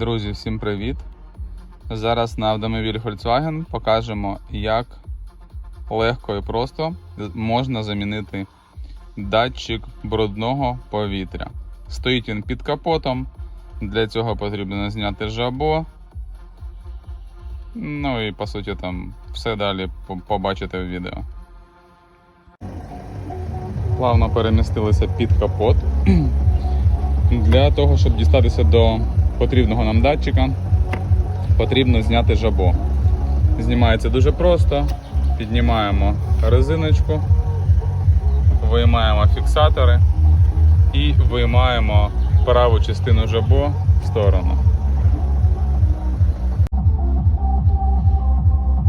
Друзі, всім привіт! Зараз на автомобіль Volkswagen покажемо, як легко і просто можна замінити датчик брудного повітря. Стоїть він під капотом. Для цього потрібно зняти жабо. Ну і по суті там все далі по- побачите в відео. Плавно перемістилися під капот. Для того, щоб дістатися до потрібного нам датчика, потрібно зняти жабо. Знімається дуже просто. Піднімаємо резиночку, виймаємо фіксатори і виймаємо праву частину жабо в сторону.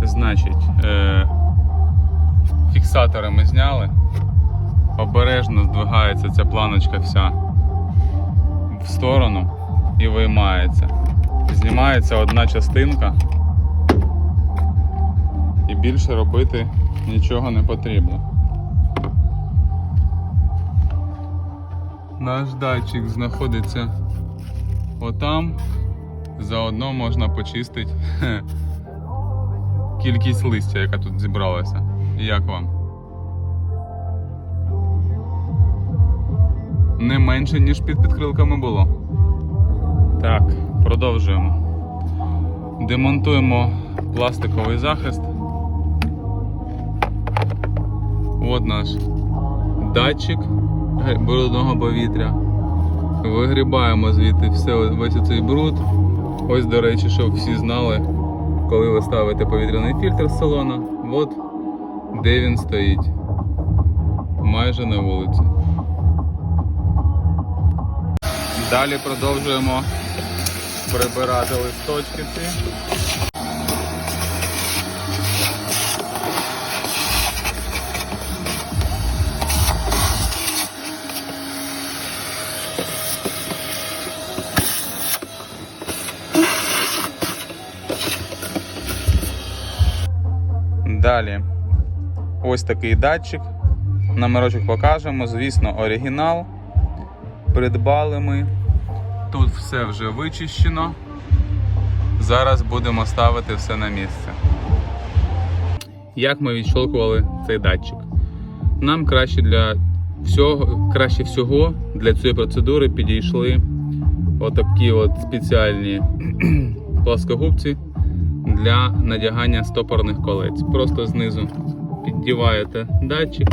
Значить, е- фіксатори ми зняли. Обережно здвигається ця планочка вся в сторону і виймається. Знімається одна частинка і більше робити нічого не потрібно. Наш датчик знаходиться отам. Заодно можна почистити кількість листя, яка тут зібралася. Як вам? Не менше, ніж під підкрилками було. Так, продовжуємо. Демонтуємо пластиковий захист. От наш датчик брудного повітря. Вигрібаємо звідти все, весь цей бруд. Ось, до речі, щоб всі знали, коли ви ставите повітряний фільтр з салона, от де він стоїть. Майже на вулиці. Далі продовжуємо прибирати листочки ці. Далі ось такий датчик. Номерочок покажемо. Звісно, оригінал. Придбали ми. Тут все вже вичищено. Зараз будемо ставити все на місце. Як ми відщолкували цей датчик? Нам краще для всього, краще всього для цієї процедури підійшли отакі от спеціальні плоскогубці для надягання стопорних колець. Просто знизу піддіваєте датчик,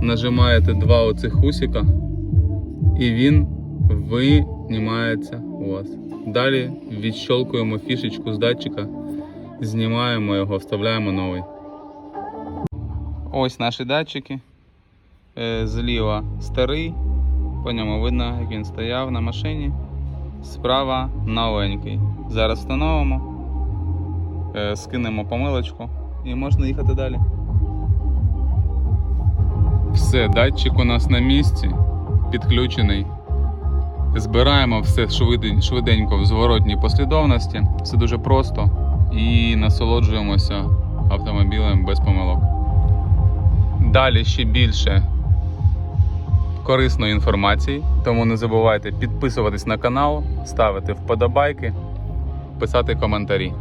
нажимаєте два оцих усіка і він винімається у вас. Далі відщолкуємо фішечку з датчика, знімаємо його, вставляємо новий. Ось наші датчики. Е, Зліва старий, по ньому видно, як він стояв на машині. Справа новенький. Зараз встановимо, е, скинемо помилочку і можна їхати далі. Все, датчик у нас на місці, підключений. Збираємо все швиденько в зворотній послідовності. Все дуже просто і насолоджуємося автомобілем без помилок. Далі ще більше корисної інформації, тому не забувайте підписуватись на канал, ставити вподобайки, писати коментарі.